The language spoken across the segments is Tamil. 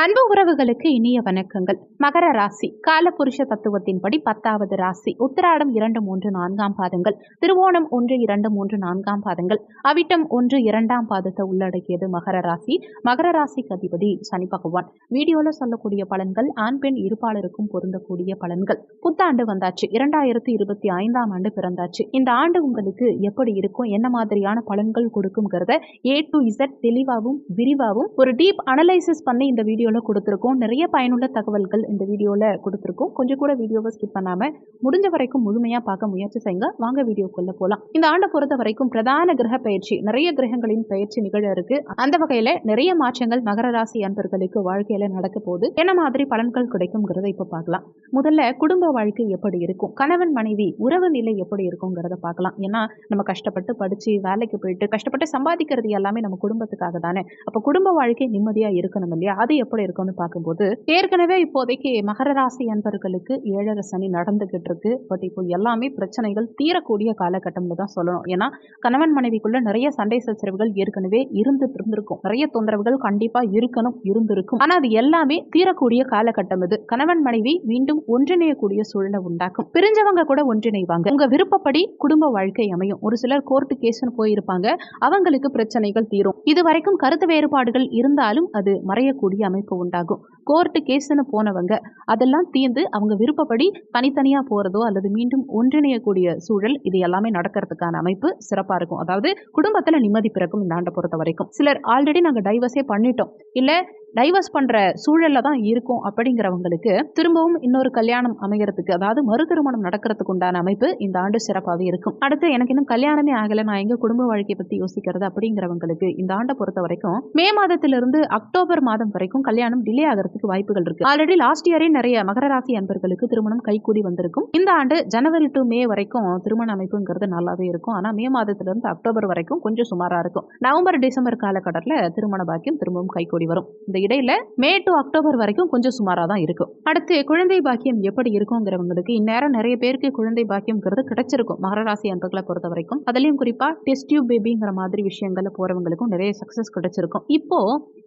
அன்பு உறவுகளுக்கு இனிய வணக்கங்கள். மகர ராசி. காலபுருஷ தத்துவத்தின்படி பத்தாவது ராசி. உத்திராடம் இரண்டு மூன்று நான்காம் பாதங்கள். திருவோணம் ஒன்று இரண்டு மூன்று நான்காம் பாதங்கள். அவிட்டம் ஒன்று இரண்டாம் பாதத்தை உள்ளடக்கியது மகர ராசி. மகர ராசிக்கு அதிபதி சனி பகவான். வீடியோல சொல்லக்கூடிய பலன்கள் ஆண் பெண் இருப்பாளருக்கும் பொருந்தக்கூடிய பலன்கள். புத்தாண்டு வந்தாச்சு. இரண்டாயிரத்தி இருபத்தி ஐந்தாம் ஆண்டு பிறந்தாச்சு. இந்த ஆண்டு உங்களுக்கு எப்படி இருக்கும்? என்ன மாதிரியான பலன்கள் கொடுக்குங்கிறத ஏ டு இசட் தெளிவாகவும் விரிவாகவும் ஒரு டீப் அனலைசிஸ் பண்ணி இந்த வீடியோ வீடியோவில் கொடுத்துருக்கோம். நிறைய பயனுள்ள தகவல்கள் இந்த வீடியோவில் கொடுத்துருக்கோம். கொஞ்சம் கூட வீடியோவை ஸ்கிப் பண்ணாமல் முடிஞ்ச வரைக்கும் முழுமையாக பார்க்க முயற்சி செய்யுங்க. வாங்க வீடியோக்குள்ள போகலாம் இந்த ஆண்டை பொறுத்த வரைக்கும் பிரதான கிரக பயிற்சி நிறைய கிரகங்களின் பயிற்சி நிகழ இருக்கு. அந்த வகையில் நிறைய மாற்றங்கள் மகர ராசி அன்பர்களுக்கு வாழ்க்கையில் நடக்க போகுது. என்ன மாதிரி பலன்கள் கிடைக்குங்கிறத இப்போ பார்க்கலாம். முதல்ல குடும்ப வாழ்க்கை எப்படி இருக்கும்? கணவன் மனைவி உறவு நிலை எப்படி இருக்குங்கிறத பார்க்கலாம். ஏன்னா நம்ம கஷ்டப்பட்டு படித்து வேலைக்கு போயிட்டு கஷ்டப்பட்டு சம்பாதிக்கிறது எல்லாமே நம்ம குடும்பத்துக்காக தானே. அப்போ குடும்ப வாழ்க்கை நிம்மதியாக இருக்கணும் இல்லையா? அது எப்படி இருக்கும்னு பார்க்கும்போது ஏற்கனவே இப்போதைக்கு மகர ராசி அன்பர்களுக்கு ஏழரை சனி நடந்துகிட்டு இருக்கு பட் இப்போ எல்லாமே பிரச்சனைகள் தீரக்கூடிய காலகட்டம்னு தான் சொல்லணும். ஏன்னா கணவன் மனைவிக்குள்ள நிறைய சண்டை சச்சரவுகள் ஏற்கனவே இருந்துட்டு இருந்திருக்கும். நிறைய தொந்தரவுகள் கண்டிப்பா இருக்கணும் இருந்திருக்கும். ஆனா அது எல்லாமே தீரக்கூடிய காலகட்டம் இது. கணவன் மனைவி மீண்டும் ஒன்றிணையக்கூடிய சூழலை உண்டாக்கும். பிரிஞ்சவங்க கூட ஒன்றிணைவாங்க. உங்க விருப்பப்படி குடும்ப வாழ்க்கை அமையும். ஒரு சிலர் கோர்ட்டு கேஸ்னு போயிருப்பாங்க. அவங்களுக்கு பிரச்சனைகள் தீரும். இது வரைக்கும் கருத்து வேறுபாடுகள் இருந்தாலும் அது மறையக்கூடிய அமைப்பு உண்டாகும். கோர்ட்டு கேஸ்னு போனவங்க அதெல்லாம் தீர்ந்து அவங்க விருப்பப்படி தனித்தனியாக போகிறதோ அல்லது மீண்டும் ஒன்றிணையக்கூடிய சூழல் இது எல்லாமே நடக்கிறதுக்கான அமைப்பு சிறப்பாக இருக்கும். அதாவது குடும்பத்தில் நிம்மதி பிறக்கும் இந்த ஆண்டை பொறுத்த வரைக்கும் சிலர் ஆல்ரெடி நாங்கள் டைவர்ஸே பண்ணிட்டோம். இல்லை டைவர்ஸ் பண்ணுற சூழலில் தான் இருக்கும் அப்படிங்கிறவங்களுக்கு திரும்பவும் இன்னொரு கல்யாணம் அமைகிறதுக்கு அதாவது மறு திருமணம் நடக்கிறதுக்கு உண்டான அமைப்பு இந்த ஆண்டு சிறப்பாகவே இருக்கும். அடுத்து எனக்கு இன்னும் கல்யாணமே ஆகலை நான் எங்க குடும்ப வாழ்க்கையை பற்றி யோசிக்கிறது அப்படிங்கிறவங்களுக்கு இந்த ஆண்டை பொறுத்த வரைக்கும் மே மாதத்திலிருந்து அக்டோபர் மாதம் வரைக்கும் கல்யாணம் டிலே ஆகிறதுக்கு வாய்ப்புகள் இருக்கு. ஆல்ரெடி லாஸ்ட் இயரே நிறைய மகர ராசி அன்பர்களுக்கு திருமணம் கைகூடி வந்திருக்கும். இந்த ஆண்டு ஜனவரி டு மே வரைக்கும் திருமண அமைப்புங்கிறது நல்லாவே இருக்கும். ஆனால் மே மாதத்திலிருந்து அக்டோபர் வரைக்கும் கொஞ்சம் சுமாராக இருக்கும். நவம்பர் டிசம்பர் காலகட்டத்தில் திருமண பாக்கியம் திரும்பவும் கைகூடி வரும். இந்த இடையில மே டு அக்டோபர் வரைக்கும் கொஞ்சம் சுமாராக தான் இருக்கும் அடுத்து குழந்தை பாக்கியம் எப்படி இருக்குங்கிறவங்களுக்கு இந்நேரம் நிறைய பேருக்கு குழந்தை பாக்கியம்ங்கிறது கிடைச்சிருக்கும். மகராசி அன்புகளை அன்பர்களை பொறுத்த வரைக்கும். அதுலயும் குறிப்பா டெஸ்ட் டியூப் பேபிங்கிற மாதிரி விஷயங்கள்ல போறவங்களுக்கும் நிறைய சக்சஸ் கிடைச்சிருக்கும். இப்போ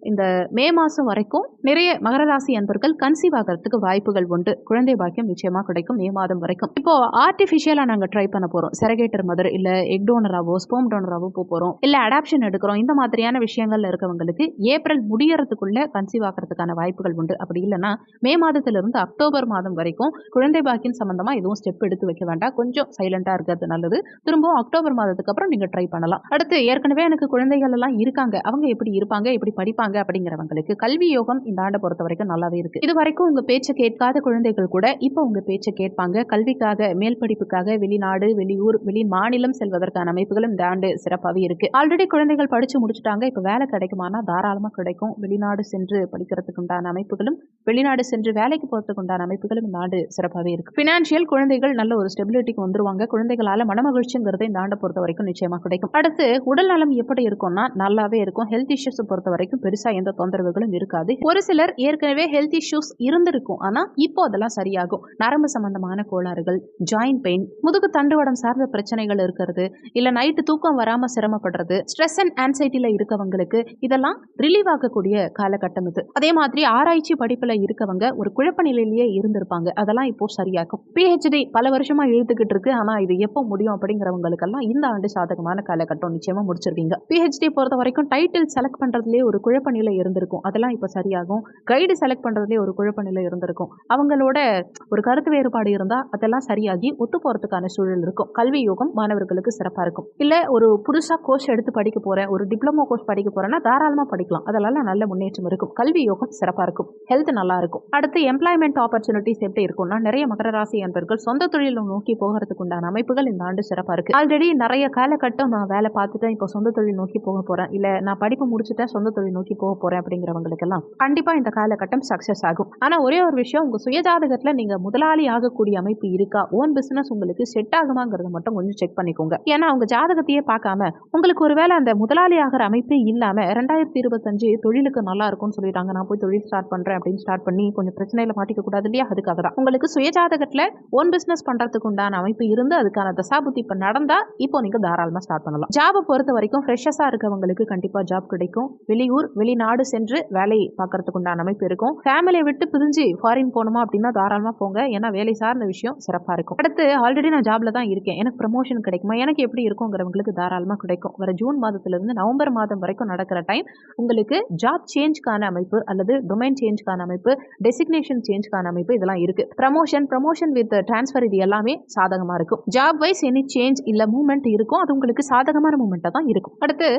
இந்த மே மாசம் வரைக்கும் நிறைய மகர ராசி அன்பர்கள் கன்சீவ் ஆகிறதுக்கு வாய்ப்புகள் உண்டு. குழந்தை பாக்கியம் நிச்சயமா கிடைக்கும் மே மாதம் வரைக்கும். இப்போ ஆர்டிஃபிஷியலா நாங்க ட்ரை பண்ண போறோம். செரகேட்டர் மதர் இல்ல எக் டோனராவோ ஸ்போம் டோனராவோ போக போறோம். இல்ல அடாப்ஷன் எடுக்கிறோம். இந்த மாதிரியான விஷயங்கள்ல இருக்கவங்களுக்கு ஏப்ரல் முடியறதுக்குள்ள கன்சீவ் ஆகிறதுக்கான வாய்ப்புகள் உண்டு. அப்படி இல்லைன்னா மே மாதத்திலிருந்து அக்டோபர் மாதம் வரைக்கும் குழந்தை பாக்கியம் சம்பந்தமா எதுவும் ஸ்டெப் எடுத்து வைக்க வேண்டாம். கொஞ்சம் சைலண்டா இருக்கிறது நல்லது. திரும்பவும் அக்டோபர் மாதத்துக்கு அப்புறம் நீங்க ட்ரை பண்ணலாம். அடுத்து ஏற்கனவே எனக்கு குழந்தைகள் எல்லாம் இருக்காங்க. அவங்க எப்படி இருப்பாங்க எப்படி படிப்பாங்க அப்படிங்கிறவங்களுக்கு கல்வி யோகம் இந்த ஆண்டை பொறுத்த வரைக்கும் நல்லாவே இருக்கு. இது வரைக்கும் உங்க பேச்சை கேட்காத குழந்தைகள் கூட இப்போ உங்க பேச்சை கேட்பாங்க. கல்விக்காக மேல் படிப்புக்காக வெளிநாடு வெளியூர் வெளி மாநிலம் செல்வதற்கான அமைப்புகளும் இந்த ஆண்டு சிறப்பாகவே இருக்கு. ஆல்ரெடி குழந்தைகள் படிச்சு முடிச்சுட்டாங்க. இப்போ வேலை கிடைக்குமானா? தாராளமா கிடைக்கும். வெளிநாடு சென்று படிக்கிறதுக்கு உண்டான அமைப்புகளும் வெளிநாடு சென்று வேலைக்கு போகிறதுக்கு உண்டான அமைப்புகளும் இந்த ஆண்டு சிறப்பாகவே இருக்கு. ஃபினான்ஷியல் குழந்தைகள் நல்ல ஒரு ஸ்டெபிலிட்டிக்கு வந்துருவாங்க. குழந்தைகளால மனமகிழ்ச்சிங்கிறத இந்த ஆண்டை பொறுத்த வரைக்கும் நிச்சயமா கிடைக்கும். அடுத்து உடல் நலம் எப்படி இருக்கும்னா நல்லாவே இருக்கும். ஹெல்த் இஷ்யூஸ் பொறுத்த வரைக்கும் பெருசா எந்த தொந்தரவுகளும் இருக்காது. ஒரு சிலர் ஏற்கனவே ஹெல்த் இஷ்யூஸ் இருந்திருக்கும். ஆனா இப்போ அதெல்லாம் சரியாகும். நரம்பு சம்பந்தமான கோளாறுகள் ஜாயிண்ட் பெயின் முதுகு தண்டுவடம் சார்ந்த பிரச்சனைகள் இருக்கிறது இல்ல நைட்டு தூக்கம் வராம சிரமப்படுறது ஸ்ட்ரெஸ் அண்ட் ஆன்சைட்டில இருக்கவங்களுக்கு இதெல்லாம் ரிலீவ் ஆகக்கூடிய காலகட்டம் இது அதே மாதிரி ஆராய்ச்சி படிப்புல இருக்கவங்க ஒரு குழப்ப நிலையிலேயே இருந்திருப்பாங்க. அதெல்லாம் இப்போ சரியாகும். பிஹெச்டி பல வருஷமா இழுத்துக்கிட்டு இருக்கு. ஆனா இது எப்போ முடியும் அப்படிங்கிறவங்களுக்கெல்லாம் இந்த ஆண்டு சாதகமான காலகட்டம் நிச்சயமா முடிச்சிருவீங்க. பிஹெச்டி பொறுத்த வரைக்கும் டைட்டில் செலக்ட் பண்றதுலேயே ஒரு குழப்ப நிலை இருந்திருக்கும். அதெல்லாம் இப்போ சரியாகும். கைடு செலக்ட் பண்றதுலேயே ஒரு குழப்ப நிலை இருந்திருக்கும். அவங்களோட ஒரு கருத்து வேறுபாடு இருந்தா அதெல்லாம் சரியாகி ஒத்து போறதுக்கான சூழல் இருக்கும். கல்வி யோகம் மாணவர்களுக்கு சிறப்பா இருக்கும். இல்ல ஒரு புதுசா கோர்ஸ் எடுத்து படிக்க போறேன் ஒரு டிப்ளமோ கோர்ஸ் படிக்க போறேன்னா தாராளமா படிக்கலாம். அதெல்லாம் நல்ல முன்னேற்றம் இருக்கும். கல்வி யோகம் சிறப்பா இருக்கும். ஹெல்த் நல்லா இருக்கும். அடுத்து எம்ப்ளாய்மெண்ட் ஆப்பர்ச்சுனிட்டிஸ் எப்படி இருக்கும்னா நிறைய மகர ராசி அன்பர்கள் சொந்த தொழில் நோக்கி போகிறதுக்கு உண்டான அமைப்புகள் இந்த ஆண்டு சிறப்பா இருக்கு. ஆல்ரெடி நிறைய காலகட்டம் நான் வேலை பார்த்துட்டேன் இப்போ சொந்த தொழில் நோக்கி போக போறேன். இல்ல நான் படிப்பு முடிச்சுட்டேன் சொந்த தொழில் நோக்கி போக போறேன் அப்படிங்கிறவங்களுக்கெல்லாம் கண்டிப்பா இந்த காலகட்டம் சக்சஸ் ஆகும். ஆனா ஒரே ஒரு விஷயம் உங்க சுயஜாதகத்துல நீங்க முதலாளி ஆகக்கூடிய அமைப்பு இருக்கா? ஓன் பிசினஸ் உங்களுக்கு செட் ஆகுமாங்கிறத மட்டும் கொஞ்சம் செக் பண்ணிக்கோங்க. ஏன்னா அவங்க ஜாதகத்தையே பார்க்காம உங்களுக்கு ஒருவேளை அந்த முதலாளி ஆகிற அமைப்பே இல்லாம ரெண்டாயிரத்தி இருபத்தஞ்சு தொழிலுக்கு நல்லா இருக்கும். இருக்கும்னு சொல்லிட்டாங்க. நான் போய் தொழில் ஸ்டார்ட் பண்ணுறேன் அப்படின்னு ஸ்டார்ட் பண்ணி கொஞ்சம் பிரச்சனையில் மாட்டிக்க கூடாது இல்லையா? அதுக்காக தான் உங்களுக்கு சுயஜாதகத்தில் ஓன் பிஸ்னஸ் பண்ணுறதுக்கு உண்டான அமைப்பு இருந்து அதுக்கான தசாபுத்தி இப்போ நடந்தால் இப்போ நீங்கள் தாராளமாக ஸ்டார்ட் பண்ணலாம். ஜாபை பொறுத்த வரைக்கும் ஃப்ரெஷஸாக இருக்கவங்களுக்கு கண்டிப்பாக ஜாப் கிடைக்கும். வெளியூர் வெளிநாடு சென்று வேலை பார்க்கறதுக்கு உண்டான அமைப்பு இருக்கும். ஃபேமிலியை விட்டு பிரிஞ்சு ஃபாரின் போகணுமா அப்படின்னா தாராளமாக போங்க. ஏன்னா வேலை சார்ந்த விஷயம் சிறப்பாக இருக்கும். அடுத்து ஆல்ரெடி நான் ஜாப்ல தான் இருக்கேன். எனக்கு ப்ரமோஷன் கிடைக்குமா? எனக்கு எப்படி இருக்குங்கிறவங்களுக்கு தாராளமாக கிடைக்கும். வர ஜூன் மாதத்துலேருந்து நவம்பர் மாதம் வரைக்கும் நடக்கிற டைம் உங்களுக்கு ஜாப் சேஞ்ச் சேஞ்ச்க்கான அமைப்பு அல்லது டொமைன் சேஞ்ச்க்கான அமைப்பு டெசிக்னேஷன் சேஞ்ச்க்கான அமைப்பு இதெல்லாம் இருக்கு. ப்ரமோஷன் ப்ரமோஷன் வித் டிரான்ஸ்ஃபர் இது எல்லாமே சாதகமாக இருக்கும். ஜாப் வைஸ் எனி சேஞ்ச் இல்லை மூவ்மெண்ட் இருக்கும். அது உங்களுக்கு சாதகமான மூமெண்ட்டாக தான் இருக்கும். அடுத்து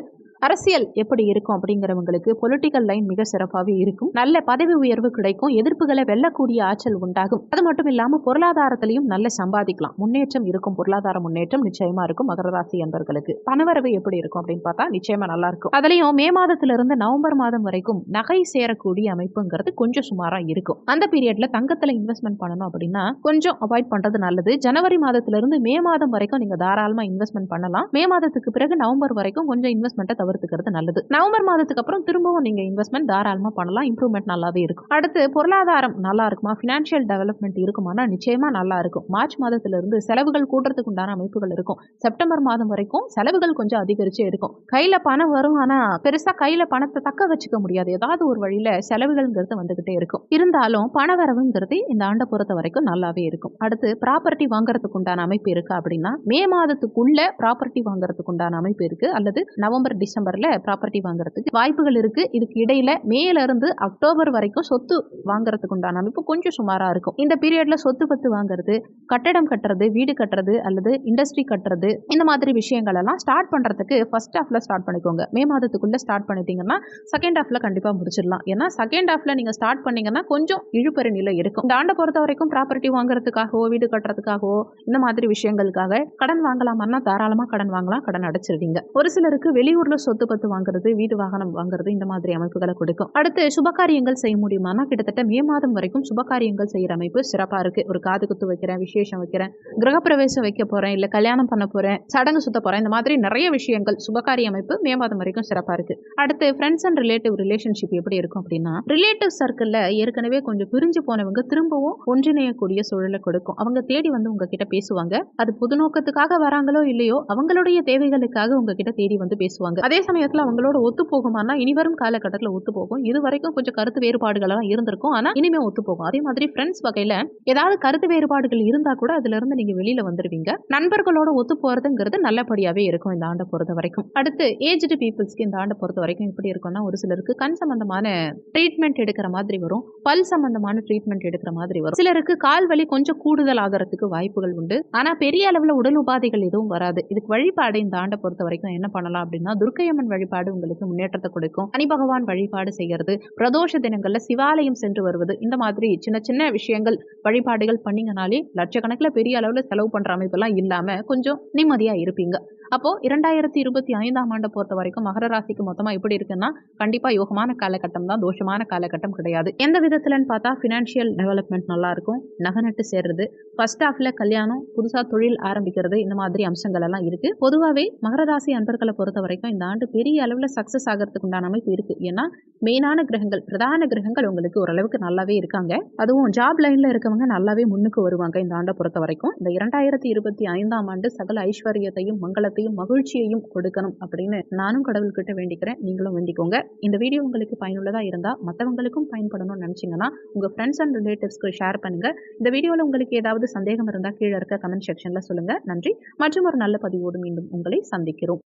அரசியல் எப்படி இருக்கும் அப்படிங்கிறவங்களுக்கு பொலிட்டிக்கல் லைன் மிக சிறப்பாகவே இருக்கும். நல்ல பதவி உயர்வு கிடைக்கும் எதிர்ப்புகளை வெல்லக்கூடிய ஆற்றல் உண்டாகும். அது மட்டும் இல்லாமல் பொருளாதாரத்திலையும் நல்ல சம்பாதிக்கலாம். முன்னேற்றம் இருக்கும் பொருளாதார முன்னேற்றம் நிச்சயமா இருக்கும் மகர ராசி என்பர்களுக்கு பணவரவு எப்படி இருக்கும் அப்படின்னு பார்த்தா நிச்சயமா நல்லா இருக்கும். அதுலயும் மே மாதத்திலிருந்து நவம்பர் மாதம் வரைக்கும் நகை சேரக்கூடிய அமைப்புங்கிறது கொஞ்சம் சுமாரா இருக்கும். அந்த பீரியட்ல தங்கத்துல இன்வெஸ்ட்மெண்ட் பண்ணணும் அப்படின்னா கொஞ்சம் அவாய்ட் பண்றது நல்லது. ஜனவரி மாதத்திலிருந்து மே மாதம் வரைக்கும் நீங்க தாராளமா இன்வெஸ்ட்மெண்ட் பண்ணலாம். மே மாதத்துக்கு பிறகு நவம்பர் வரைக்கும் கொஞ்சம் இன்வெஸ்ட்மெண்ட்டை தவிர்த்துக்கிறது நல்லது. நவம்பர் மாதத்துக்கு அப்புறம் திரும்பவும் நீங்க இன்வெஸ்ட்மெண்ட் தாராளமா பண்ணலாம். இம்ப்ரூவ்மெண்ட் நல்லாவே இருக்கும். அடுத்து பொருளாதாரம் நல்லா இருக்குமா? ஃபினான்ஷியல் டெவலப்மெண்ட் இருக்குமானா? நிச்சயமா நல்லா இருக்கும். மார்ச் மாதத்துல இருந்து செலவுகள் கூட்டுறதுக்கு உண்டான அமைப்புகள் இருக்கும். செப்டம்பர் மாதம் வரைக்கும் செலவுகள் கொஞ்சம் அதிகரிச்சே இருக்கும். கையில பணம் வரும். ஆனா பெருசா கையில பணத்தை தக்க வச்சுக்க முடியாது. ஏதாவது ஒரு வழியில செலவுகள்ங்கிறது வந்துகிட்டே இருக்கும். இருந்தாலும் பண வரவுங்கிறது இந்த ஆண்டை பொறுத்த வரைக்கும் நல்லாவே இருக்கும். அடுத்து ப்ராப்பர்ட்டி வாங்குறதுக்கு உண்டான அமைப்பு இருக்கு அப்படின்னா மே மாதத்துக்குள்ள ப்ராப்பர்ட்டி வாங்குறதுக்கு உண்டான அமைப்பு இருக்கு. அல்லது நவம்பர் டிசம்பர் டிசம்பர்ல ப்ராப்பர்ட்டி வாங்குறதுக்கு வாய்ப்புகள் இருக்கு. இதுக்கு இடையில மேல இருந்து அக்டோபர் வரைக்கும் சொத்து வாங்குறதுக்கு உண்டான அமைப்பு கொஞ்சம் சுமாரா இருக்கும். இந்த பீரியட்ல சொத்து பத்து வாங்குறது கட்டடம் கட்டுறது வீடு கட்டுறது அல்லது இண்டஸ்ட்ரி கட்டுறது இந்த மாதிரி விஷயங்கள் எல்லாம் ஸ்டார்ட் பண்றதுக்கு ஃபர்ஸ்ட் ஹாஃப்ல ஸ்டார்ட் பண்ணிக்கோங்க. மே மாதத்துக்குள்ள ஸ்டார்ட் பண்ணிட்டீங்கன்னா செகண்ட் ஹாஃப்ல கண்டிப்பா முடிச்சிடலாம். ஏன்னா செகண்ட் ஹாஃப்ல நீங்க ஸ்டார்ட் பண்ணீங்கன்னா கொஞ்சம் இழுபறி நிலை இருக்கும். இந்த ஆண்டை பொறுத்த வரைக்கும் ப்ராப்பர்ட்டி வாங்குறதுக்காகவோ வீடு கட்டுறதுக்காகவோ இந்த மாதிரி விஷயங்களுக்காக கடன் வாங்கலாமான்னா தாராளமா கடன் வாங்கலாம் கடன் அடைச்சிருவீங்க. ஒரு சிலருக்கு வெளியூர்ல சொத்து பத்து வாங்குறது வீடு வாகனம் வாங்குறது இந்த மாதிரி அமைப்புகளை கொடுக்கும். அடுத்து சுபகாரியங்கள் செய்ய முடியுமானா கிட்டத்தட்ட மே மாதம் வரைக்கும் சுபகாரியங்கள் செய்யற அமைப்பு சிறப்பா இருக்கு. ஒரு காது குத்து வைக்கிறேன் விசேஷம் வைக்கிறேன் கிரகப்பிரவேசம் வைக்க போறேன் இல்ல கல்யாணம் பண்ண போறேன் சடங்கு சுத்த போறேன் இந்த மாதிரி நிறைய விஷயங்கள் சுபகாரிய அமைப்பு மே மாதம் வரைக்கும் சிறப்பா இருக்கு. அடுத்து ஃப்ரெண்ட்ஸ் அண்ட் ரிலேட்டிவ் ரிலேஷன்ஷிப் எப்படி இருக்கும் அப்படின்னா ரிலேட்டிவ் சர்க்கிள்ல ஏற்கனவே கொஞ்சம் பிரிஞ்சு போனவங்க திரும்பவும் ஒன்றிணையக்கூடிய சூழலை கொடுக்கும். அவங்க தேடி வந்து உங்ககிட்ட பேசுவாங்க. அது புது நோக்கத்துக்காக வராங்களோ இல்லையோ அவங்களுடைய தேவைகளுக்காக உங்ககிட்ட தேடி வந்து பேசுவாங்க. அதே சமயத்துல அவங்களோட ஒத்து போகுமானா இனி வரும் காலகட்டத்தில் ஒத்து போகும். இது வரைக்கும் கொஞ்சம் கருத்து வேறுபாடுகள் எல்லாம் இருந்திருக்கும். ஆனா இனிமே ஒத்து போகும். அதே மாதிரி ஃப்ரெண்ட்ஸ் வகையில ஏதாவது கருத்து வேறுபாடுகள் இருந்தா கூட அதுல இருந்து நீங்க வெளியில வந்துருவீங்க. நண்பர்களோட ஒத்து போறதுங்கிறது நல்லபடியாவே இருக்கும் இந்த ஆண்டை பொறுத்த வரைக்கும். அடுத்து ஏஜ்டு பீப்புள்ஸ்க்கு இந்த ஆண்டை பொறுத்த வரைக்கும் எப்படி இருக்கும்னா ஒரு சிலருக்கு கண் சம்பந்தமான ட்ரீட்மெண்ட் எடுக்கிற மாதிரி வரும். பல் சம்பந்தமான ட்ரீட்மெண்ட் எடுக்கிற மாதிரி வரும். சிலருக்கு கால் வலி கொஞ்சம் கூடுதல் ஆகிறதுக்கு வாய்ப்புகள் உண்டு. ஆனா பெரிய அளவுல உடல் உபாதைகள் எதுவும் வராது. இதுக்கு வழிபாடு இந்த ஆண்டை பொறுத்த வரைக்கும் என்ன பண்ணலாம் அப்படின்னா துர்க்கையம்மன் வழிபாடு உங்களுக்கு முன்னேற்றத்தை கொடுக்கும். சனி பகவான் வழிபாடு செய்யறது பிரதோஷ தினங்கள்ல சிவாலயம் சென்று வருவது இந்த மாதிரி சின்ன சின்ன விஷயங்கள் வழிபாடுகள் பண்ணீங்கனாலே லட்சக்கணக்கில் பெரிய அளவுல செலவு பண்ற அமைப்பெல்லாம் இல்லாம கொஞ்சம் நிம்மதியா இருப்பீங்க. அப்போ இரண்டாயிரத்தி இருபத்தி ஐந்தாம் ஆண்டை பொறுத்த வரைக்கும் மகர ராசிக்கு மொத்தமா எப்படி இருக்குன்னா கண்டிப்பா யோகமான காலகட்டம் தான் தோஷமான காலகட்டம் கிடையாது. எந்த விதத்துலன்னு பார்த்தா ஃபினான்ஷியல் டெவலப்மெண்ட் நல்லா இருக்கும் நகை சேர்றது ஃபர்ஸ்ட் ஹாஃப்ல கல்யாணம் புதுசா தொழில் ஆரம்பிக்கிறது இந்த மாதிரி அம்சங்கள் எல்லாம் இருக்கு. பொதுவாகவே மகர ராசி அன்பர்களை பொறுத்த வரைக்கும் இந்த ஆண்டு பெரிய அளவில் சக்சஸ் ஆகிறதுக்கு உண்டான அமைப்பு இருக்கு. ஏன்னா மெயினான கிரகங்கள் பிரதான கிரகங்கள் உங்களுக்கு ஓரளவுக்கு நல்லாவே இருக்காங்க. அதுவும் ஜாப் லைன்ல இருக்கவங்க நல்லாவே முன்னுக்கு வருவாங்க இந்த ஆண்டை பொறுத்த வரைக்கும். இந்த இரண்டாயிரத்தி இருபத்தி ஐந்தாம் ஆண்டு சகல ஐஸ்வர்யத்தையும் சந்தோஷத்தையும் மகிழ்ச்சியையும் கொடுக்கணும் அப்படின்னு நானும் கடவுள்கிட்ட வேண்டிக்கிறேன். நீங்களும் வேண்டிக்கோங்க. இந்த வீடியோ உங்களுக்கு பயனுள்ளதாக இருந்தால் மற்றவங்களுக்கும் பயன்படணும்னு நினச்சிங்கன்னா உங்க ஃப்ரெண்ட்ஸ் அண்ட் ரிலேட்டிவ்ஸ்க்கு ஷேர் பண்ணுங்க. இந்த வீடியோவில் உங்களுக்கு ஏதாவது சந்தேகம் இருந்தால் கீழே இருக்க கமெண்ட் செக்ஷனில் சொல்லுங்கள் நன்றி. மற்றும் ஒரு நல்ல பதிவோடு மீண்டும் உங்களை சந்திக்கிறோம்.